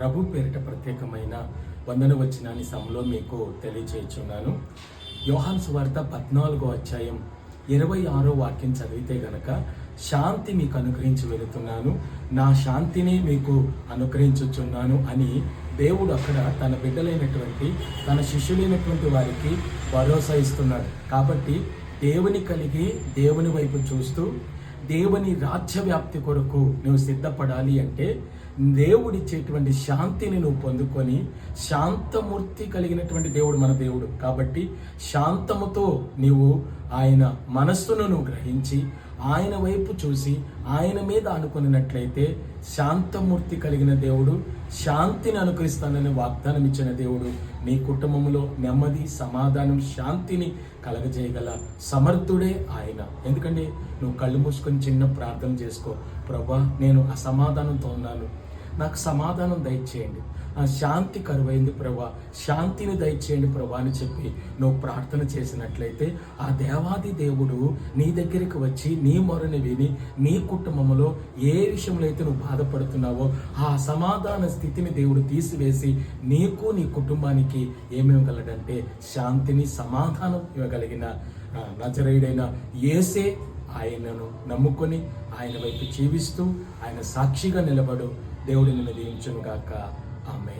ప్రభు పేరిట ప్రత్యేకమైన వందన వచ్చినాన్ని సమలో మీకు తెలియచేస్తున్నాను యోహాన్ సువార్త పద్నాలుగో అధ్యాయం ఇరవై ఆరో వాక్యం చదివితే గనక శాంతి మీకు అనుగ్రహించి వెళుతున్నాను. నా శాంతిని మీకు అనుగ్రహించుచున్నాను అని దేవుడు అక్కడ తన బిడ్డలైనటువంటి తన శిష్యులైనటువంటి వారికి భరోసా ఇస్తున్నాడు. కాబట్టి దేవుని కలిగి దేవుని వైపు చూస్తూ దేవుని రాజ్య వ్యాప్తి కొరకు నువ్వు సిద్ధపడాలి అంటే దేవుడిచ్చేటువంటి శాంతిని నువ్వు పొందుకొని శాంతమూర్తి కలిగినటువంటి దేవుడు మన దేవుడు. కాబట్టి శాంతముతో నీవు ఆయన మనస్సును నువ్వు గ్రహించి ఆయన వైపు చూసి ఆయన మీద అనుకున్నట్లయితే శాంతమూర్తి కలిగిన దేవుడు శాంతిని అనుకరిస్తానని వాగ్దానం ఇచ్చిన దేవుడు నీ కుటుంబంలో నెమ్మది సమాధానం శాంతిని కలగజేయగల సమర్థుడే ఆయన. ఎందుకంటే నువ్వు కళ్ళు మూసుకొని చిన్న ప్రార్థన చేసుకో. ప్రభా నేను అసమాధానంతో ఉన్నాను. నాకు సమాధానం దయచేయండి. ఆ శాంతి కరువైంది ప్రభా. శాంతిని దయచేయండి ప్రభా అని చెప్పి నువ్వు ప్రార్థన చేసినట్లయితే ఆ దేవాది దేవుడు నీ దగ్గరికి వచ్చి నీ మొరని విని నీ కుటుంబంలో ఏ విషయంలో అయితే నువ్వు బాధపడుతున్నావో ఆ సమాధాన స్థితిని దేవుడు తీసివేసి నీకు నీ కుటుంబానికి ఏమివ్వగలడంటే శాంతిని సమాధానం ఇవ్వగలిగిన ఆ, నజరేయుడైన ఏసే ఆయనను నమ్ముకొని ఆయన వైపు జీవిస్తూ ఆయన సాక్షిగా నిలబడు దేవుడిని దీవించును గాక ఆమె